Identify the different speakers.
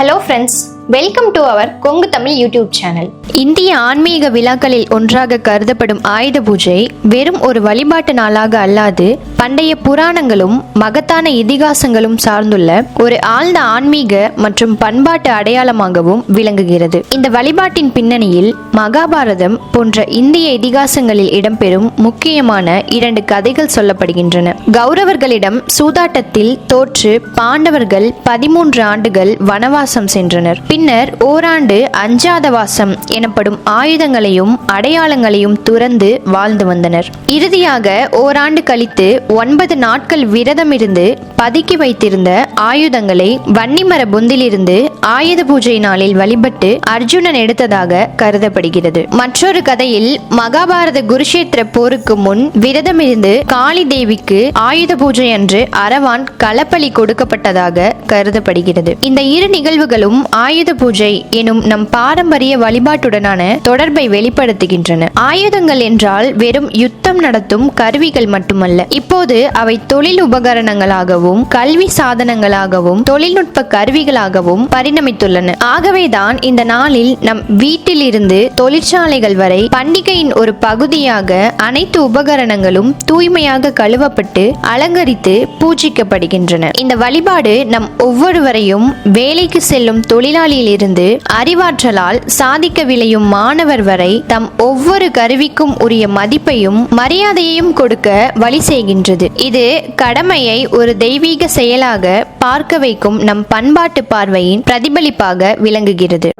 Speaker 1: Hello friends welcome to our Kongu Tamil YouTube channel
Speaker 2: இந்திய ஆன்மீக விழாக்களில் ஒன்றாக கருதப்படும் ஆயுத பூஜை வெறும் ஒரு வழிபாட்டு நாளாக அல்லாது பண்டைய புராணங்களும் மகத்தான இதிகாசங்களும் சார்ந்துள்ள ஒரு ஆழ்ந்த ஆன்மீக மற்றும் பண்பாட்டு அடையாளமாகவும் விளங்குகிறது. இந்த வழிபாட்டின் பின்னணியில் மகாபாரதம் போன்ற இந்திய இதிகாசங்களில் இடம்பெறும் முக்கியமான இரண்டு கதைகள் சொல்லப்படுகின்றன. கௌரவர்களிடம் சூதாட்டத்தில் தோற்று பாண்டவர்கள் பதிமூன்று ஆண்டுகள் வனவாசம் சென்றனர். பின்னர் ஓராண்டு அஞ்சாத வாசம் எனப்படும் ஆயுதங்களையும் அடையாளங்களையும் துறந்து வாழ்ந்து வந்தனர். இறுதியாக ஓராண்டு கழித்து ஒன்பது நாட்கள் விரதம் இருந்து பதுக்கி வைத்திருந்த ஆயுதங்களை வன்னிமர புந்திலிருந்து ஆயுத பூஜை நாளில் வழிபட்டு அர்ஜுனன் எடுத்ததாக கருதப்படுகிறது. மற்றொரு கதையில் மகாபாரத குருஷேத்திர போருக்கு முன் விரதமிருந்து காளி தேவிக்கு ஆயுத பூஜை அன்று அரவான் களப்பலி கொடுக்கப்பட்டதாக கருதப்படுகிறது. இந்த இரு நிகழ்வுகளும் ஆயுத பூஜை எனும் நம் பாரம்பரிய வழிபாட்டுடனான தொடர்பை வெளிப்படுத்துகின்றன. ஆயுதங்கள் என்றால் வெறும் யுத்தம் நடத்தும் கருவிகள் மட்டுமல்ல. இப்போது அவை தொழில் உபகரணங்களாகவும் கல்வி சாதனங்களாகவும் தொழில்நுட்ப கருவிகளாகவும் பரிணமித்துள்ளன. ஆகவேதான் இந்த நாளில் நம் வீட்டில் இருந்து தொழிற்சாலைகள் வரை பண்டிகையின் ஒரு பகுதியாக அனைத்து உபகரணங்களும் தூய்மையாக கழுவப்பட்டு அலங்கரித்து பூஜிக்கப்படுகின்றன. இந்த வழிபாடு நம் ஒவ்வொருவரையும் வேலைக்கு செல்லும் தொழிலாளி தொழிலாளியிலிருந்து அறிவாற்றலால் சாதிக்க விளையும் மாணவர் வரை தம் ஒவ்வொரு கருவிக்கும் உரிய மதிப்பையும் மரியாதையையும் கொடுக்க வழி செய்கின்றது. இது கடமையை ஒரு தெய்வீக செயலாக பார்க்க வைக்கும் நம் பண்பாட்டு பார்வையின் பிரதிபலிப்பாக விளங்குகிறது.